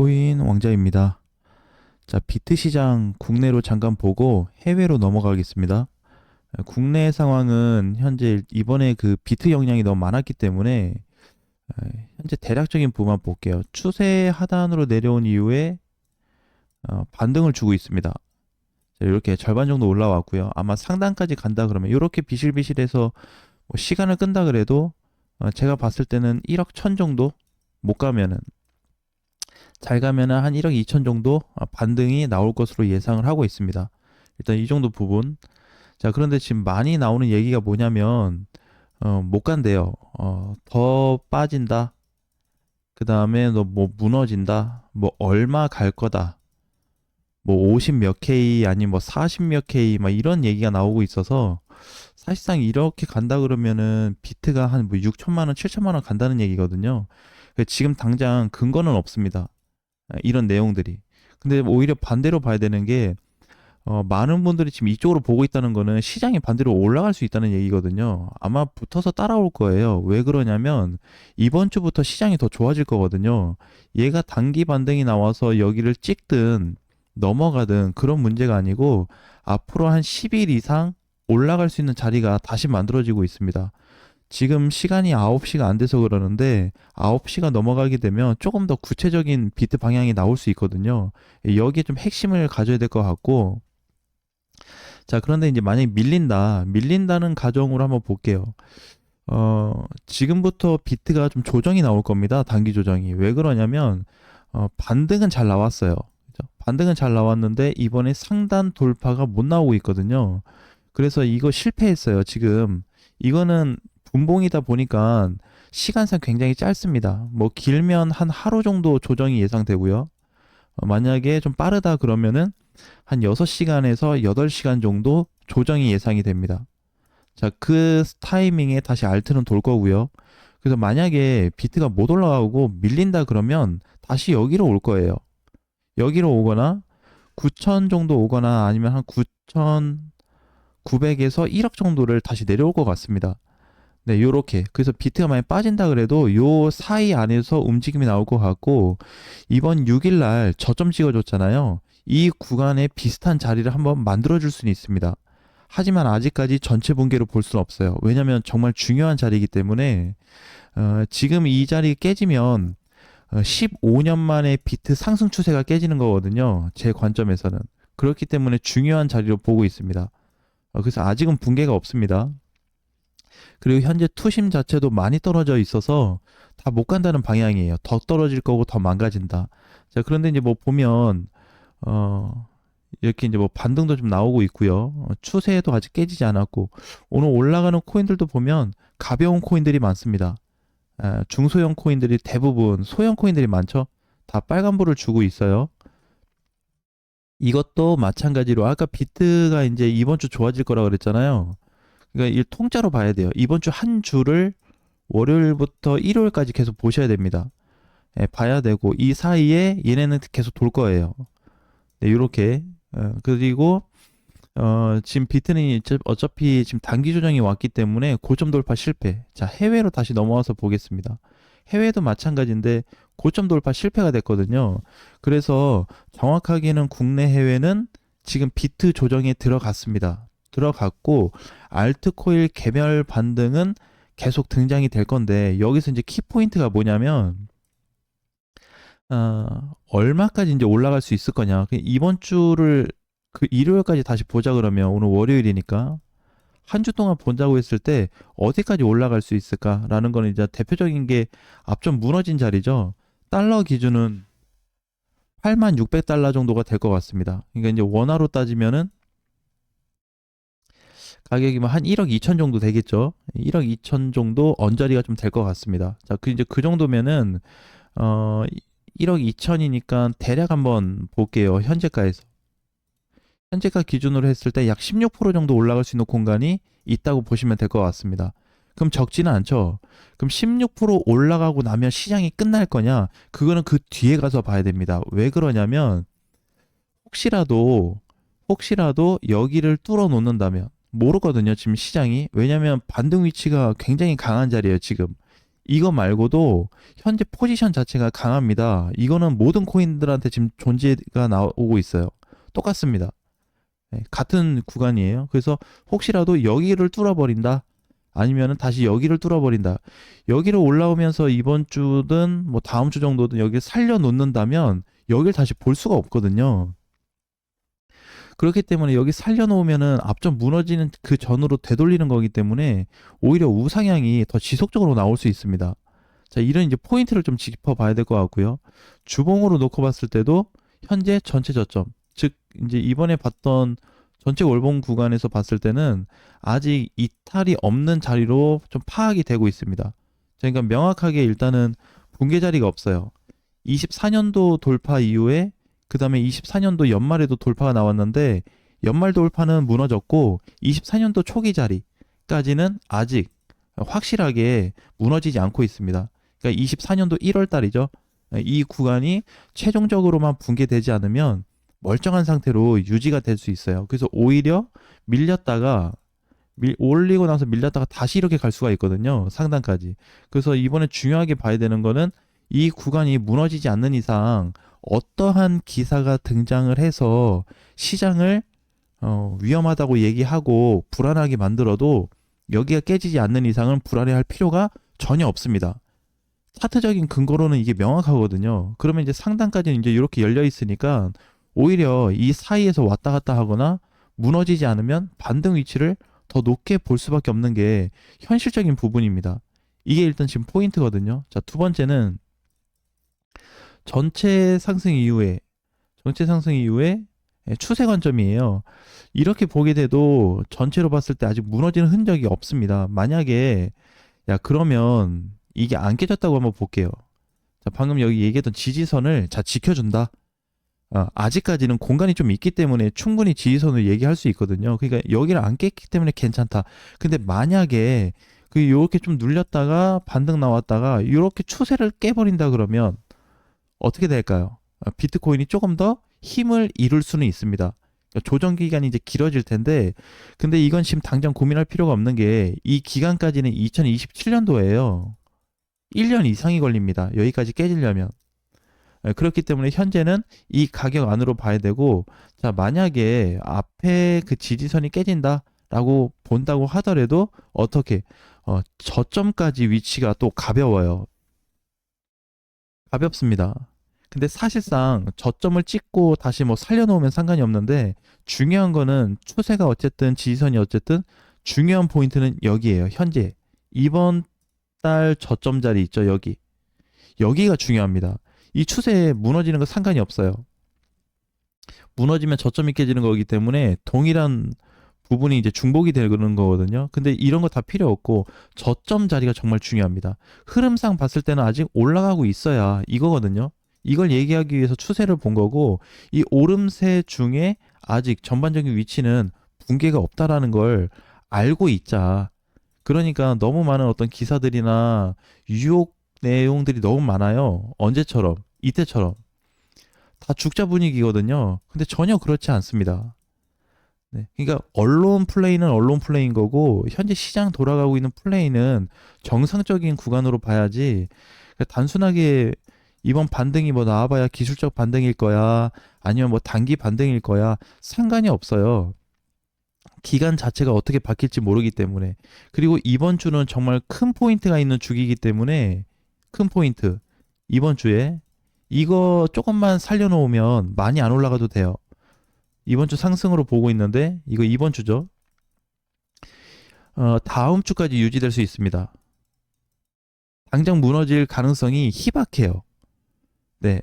코인 왕자입니다. 자, 비트 시장 국내로 잠깐 보고 해외로 넘어가겠습니다. 에, 국내 상황은 현재 이번에 그 비트 영향이 너무 많았기 때문에 에, 현재 대략적인 부분만 볼게요. 추세 하단으로 내려온 이후에 어, 반등을 주고 있습니다. 자, 이렇게 절반 정도 올라왔고요. 아마 상단까지 간다 그러면 이렇게 비실비실해서 뭐 시간을 끈다 그래도 어, 제가 봤을 때는 1억 천 정도 못 가면은 잘 가면은 한 1억 2천 정도 아, 반등이 나올 것으로 예상을 하고 있습니다. 일단 이 정도 부분. 자, 그런데 지금 많이 나오는 얘기가 뭐냐면, 어, 못 간대요. 어, 더 빠진다. 그 다음에 너 뭐 무너진다. 뭐 얼마 갈 거다. 뭐 50 몇 K 아니 뭐40 몇 K 막 이런 얘기가 나오고 있어서 사실상 이렇게 간다 그러면은 비트가 한 뭐 6천만 원, 7천만 원 간다는 얘기거든요. 지금 당장 근거는 없습니다. 아, 이런 내용들이. 근데 오히려 반대로 봐야 되는 게 어, 많은 분들이 지금 이쪽으로 보고 있다는 거는 시장이 반대로 올라갈 수 있다는 얘기거든요. 아마 붙어서 따라올 거예요. 왜 그러냐면 이번 주부터 시장이 더 좋아질 거거든요. 얘가 단기 반등이 나와서 여기를 찍든 넘어가든 그런 문제가 아니고 앞으로 한 10일 이상 올라갈 수 있는 자리가 다시 만들어지고 있습니다. 지금 시간이 9시가 안 돼서 그러는데 9시가 넘어가게 되면 조금 더 구체적인 비트 방향이 나올 수 있거든요. 여기에 좀 핵심을 가져야 될 것 같고 자, 그런데 이제 만약에 밀린다. 밀린다는 가정으로 한번 볼게요. 어, 지금부터 비트가 좀 조정이 나올 겁니다. 단기 조정이. 왜 그러냐면 어, 반등은 잘 나왔어요. 그죠? 반등은 잘 나왔는데 이번에 상단 돌파가 못 나오고 있거든요. 그래서 이거 실패했어요. 지금 이거는 분봉이다 보니까 시간상 굉장히 짧습니다. 뭐 길면 한 하루 정도 조정이 예상되고요. 어, 만약에 좀 빠르다 그러면은 한 6시간에서 8시간 정도 조정이 예상이 됩니다. 자, 그 타이밍에 다시 알트는 돌 거고요. 그래서 만약에 비트가 못 올라가고 밀린다 그러면 다시 여기로 올 거예요. 여기로 오거나 9천 정도 오거나 아니면 한 9,900에서 1억 정도를 다시 내려올 것 같습니다. 네, 요렇게. 그래서 비트가 많이 빠진다 그래도 요 사이 안에서 움직임이 나올 것 같고, 이번 6일 날 저점 찍어줬잖아요. 이 구간에 비슷한 자리를 한번 만들어줄 수는 있습니다. 하지만 아직까지 전체 분계로 볼 수는 없어요. 왜냐면 정말 중요한 자리이기 때문에, 어, 지금 이 자리 깨지면, 어, 15년 만에 비트 상승 추세가 깨지는 거거든요. 제 관점에서는. 그렇기 때문에 중요한 자리로 보고 있습니다. 어, 그래서 아직은 붕괴가 없습니다. 그리고 현재 투심 자체도 많이 떨어져 있어서 다 못 간다는 방향이에요. 더 떨어질 거고 더 망가진다. 자, 그런데 이제 뭐 보면 어 이렇게 이제 뭐 반등도 좀 나오고 있고요. 어, 추세도 아직 깨지지 않았고 오늘 올라가는 코인들도 보면 가벼운 코인들이 많습니다. 아, 중소형 코인들이 대부분 소형 코인들이 많죠. 다 빨간불을 주고 있어요. 이것도 마찬가지로 아까 비트가 이제 이번 주 좋아질 거라 그랬잖아요. 그러니까 이 통짜로 봐야 돼요. 이번 주 한 주를 월요일부터 일요일까지 계속 보셔야 됩니다. 예, 봐야 되고 이 사이에 얘네는 계속 돌 거예요. 네, 이렇게 어, 그리고 어, 지금 비트는 어차- 어차피 지금 단기 조정이 왔기 때문에 고점 돌파 실패. 자, 해외로 다시 넘어와서 보겠습니다. 해외도 마찬가지인데 고점 돌파 실패가 됐거든요. 그래서 정확하게는 국내 해외는 지금 비트 조정에 들어갔습니다. 들어갔고 알트코일 개별 반등은 계속 등장이 될 건데 여기서 이제 키 포인트가 뭐냐면 어, 얼마까지 이제 올라갈 수 있을 거냐. 그 이번 주를 그 일요일까지 다시 보자 그러면 오늘 월요일이니까 한 주 동안 본다고 했을 때 어디까지 올라갈 수 있을까라는 거는 이제 대표적인 게 앞좀 무너진 자리죠. 달러 기준은 8만 600달러 정도가 될 것 같습니다. 그러니까 이제 원화로 따지면은 가격이 뭐 한 1억 2천 정도 되겠죠. 1억 2천 정도 언저리가 좀 될 것 같습니다. 자, 그 이제 그 정도면은 어 1억 2천이니까 대략 한번 볼게요. 현재가에서. 현재가 기준으로 했을 때 약 16% 정도 올라갈 수 있는 공간이 있다고 보시면 될 것 같습니다. 그럼 적지는 않죠. 그럼 16% 올라가고 나면 시장이 끝날 거냐? 그거는 그 뒤에 가서 봐야 됩니다. 왜 그러냐면 혹시라도 혹시라도 여기를 뚫어 놓는다면 모르거든요. 지금 시장이. 왜냐면 반등 위치가 굉장히 강한 자리예요, 지금. 이거 말고도 현재 포지션 자체가 강합니다. 이거는 모든 코인들한테 지금 존재가 나오고 있어요. 똑같습니다. 네, 같은 구간이에요. 그래서 혹시라도 여기를 뚫어버린다. 아니면은 다시 여기를 뚫어버린다. 여기를 올라오면서 이번 주든 뭐 다음 주 정도든 여기를 살려놓는다면 여기를 다시 볼 수가 없거든요. 그렇기 때문에 여기 살려놓으면은 앞전 무너지는 그 전으로 되돌리는 거기 때문에 오히려 우상향이 더 지속적으로 나올 수 있습니다. 자, 이런 이제 포인트를 좀 짚어봐야 될 것 같고요. 주봉으로 놓고 봤을 때도 현재 전체 저점, 즉 이제 이번에 봤던 전체 월봉 구간에서 봤을 때는 아직 이탈이 없는 자리로 좀 파악이 되고 있습니다. 그러니까 명확하게 일단은 붕괴 자리가 없어요. 24년도 돌파 이후에 그 다음에 24년도 연말에도 돌파가 나왔는데 연말 돌파는 무너졌고 24년도 초기 자리까지는 아직 확실하게 무너지지 않고 있습니다. 그러니까 24년도 1월 달이죠. 이 구간이 최종적으로만 붕괴되지 않으면 멀쩡한 상태로 유지가 될 수 있어요. 그래서 오히려 밀렸다가 밀, 올리고 나서 밀렸다가 다시 이렇게 갈 수가 있거든요. 상단까지. 그래서 이번에 중요하게 봐야 되는 거는 이 구간이 무너지지 않는 이상 어떠한 기사가 등장을 해서 시장을 어, 위험하다고 얘기하고 불안하게 만들어도 여기가 깨지지 않는 이상은 불안해할 필요가 전혀 없습니다. 차트적인 근거로는 이게 명확하거든요. 그러면 이제 상단까지는 이제 이렇게 열려 있으니까 오히려 이 사이에서 왔다 갔다 하거나 무너지지 않으면 반등 위치를 더 높게 볼 수밖에 없는 게 현실적인 부분입니다. 이게 일단 지금 포인트거든요. 자, 두 번째는 전체 상승 이후에 전체 상승 이후에 예, 추세 관점이에요. 이렇게 보게 돼도 전체로 봤을 때 아직 무너지는 흔적이 없습니다. 만약에 야 그러면 이게 안 깨졌다고 한번 볼게요. 자 방금 여기 얘기했던 지지선을 자 지켜준다. 어, 아직까지는 공간이 좀 있기 때문에 충분히 지지선을 얘기할 수 있거든요. 그러니까 여기를 안 깼기 때문에 괜찮다. 근데 만약에 그 요렇게 좀 눌렸다가 반등 나왔다가 요렇게 추세를 깨버린다 그러면 어떻게 될까요? 어, 비트코인이 조금 더 힘을 잃을 수는 있습니다. 그러니까 조정 기간이 이제 길어질 텐데, 근데 이건 지금 당장 고민할 필요가 없는 게 이 기간까지는 2027년도예요. 1년 이상이 걸립니다. 여기까지 깨지려면. 예, 그렇기 때문에 현재는 이 가격 안으로 봐야 되고, 자, 만약에 앞에 그 지지선이 깨진다 라고 본다고 하더라도 어떻게, 어, 저점까지 위치가 또 가벼워요. 가볍습니다. 근데 사실상 저점을 찍고 다시 뭐 살려놓으면 상관이 없는데 중요한 거는 추세가 어쨌든 지지선이 어쨌든 중요한 포인트는 여기에요. 현재 이번 달 저점 자리 있죠. 여기 여기가 중요합니다. 이 추세에 무너지는 거 상관이 없어요. 무너지면 저점이 깨지는 거기 때문에 동일한 부분이 이제 중복이 되는 거거든요. 근데 이런 거 다 필요 없고 저점 자리가 정말 중요합니다. 흐름상 봤을 때는 아직 올라가고 있어야 이거거든요. 이걸 얘기하기 위해서 추세를 본 거고 이 오름세 중에 아직 전반적인 위치는 붕괴가 없다라는 걸 알고 있자. 그러니까 너무 많은 어떤 기사들이나 유혹 내용들이 너무 많아요. 언제처럼 이때처럼 다 죽자 분위기거든요. 근데 전혀 그렇지 않습니다. 네. 그러니까 언론 플레이는 언론 플레이인 거고 현재 시장 돌아가고 있는 플레이는 정상적인 구간으로 봐야지 그러니까 단순하게 이번 반등이 뭐 나와봐야 기술적 반등일 거야 아니면 뭐 단기 반등일 거야 상관이 없어요. 기간 자체가 어떻게 바뀔지 모르기 때문에 그리고 이번 주는 정말 큰 포인트가 있는 주기이기 때문에 큰 포인트 이번 주에 이거 조금만 살려놓으면 많이 안 올라가도 돼요. 이번 주 상승으로 보고 있는데 이거 이번 주죠. 어, 다음 주까지 유지될 수 있습니다. 당장 무너질 가능성이 희박해요. 네.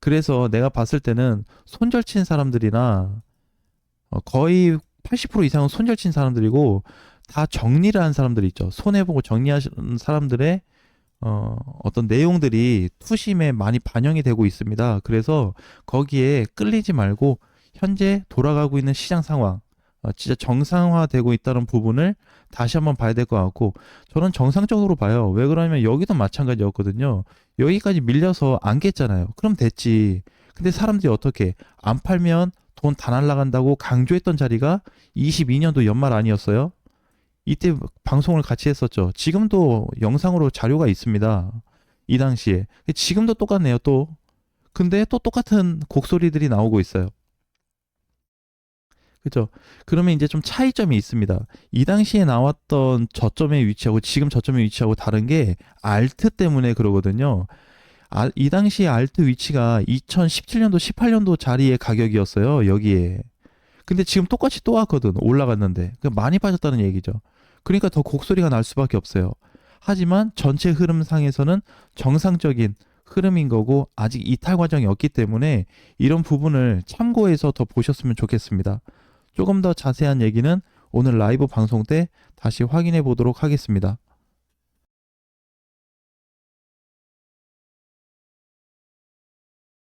그래서 내가 봤을 때는 손절친 사람들이나 어, 거의 80% 이상은 손절친 사람들이고 다 정리를 한 사람들 있죠. 손해보고 정리하는 사람들의 어, 어떤 내용들이 투심에 많이 반영이 되고 있습니다. 그래서 거기에 끌리지 말고 현재 돌아가고 있는 시장 상황, 어, 진짜 정상화되고 있다는 부분을 다시 한번 봐야 될 것 같고, 저는 정상적으로 봐요. 왜 그러냐면 여기도 마찬가지였거든요. 여기까지 밀려서 안 깼잖아요. 그럼 됐지. 근데 사람들이 어떻게 안 팔면 돈 다 날라간다고 강조했던 자리가 22년도 연말 아니었어요? 이때 방송을 같이 했었죠. 지금도 영상으로 자료가 있습니다. 이 당시에. 지금도 똑같네요, 또. 근데 또 똑같은 곡소리들이 나오고 있어요. 그죠? 그러면 이제 좀 차이점이 있습니다. 이 당시에 나왔던 저점의 위치하고 지금 저점의 위치하고 다른 게 알트 때문에 그러거든요. 아, 이 당시 알트 위치가 2017년도, 18년도 자리의 가격이었어요. 여기에. 근데 지금 똑같이 또 왔거든. 올라갔는데. 그러니까 많이 빠졌다는 얘기죠. 그러니까 더 곡소리가 날 수밖에 없어요. 하지만 전체 흐름상에서는 정상적인 흐름인 거고 아직 이탈 과정이 없기 때문에 이런 부분을 참고해서 더 보셨으면 좋겠습니다. 조금 더 자세한 얘기는 오늘 라이브 방송 때 다시 확인해 보도록 하겠습니다.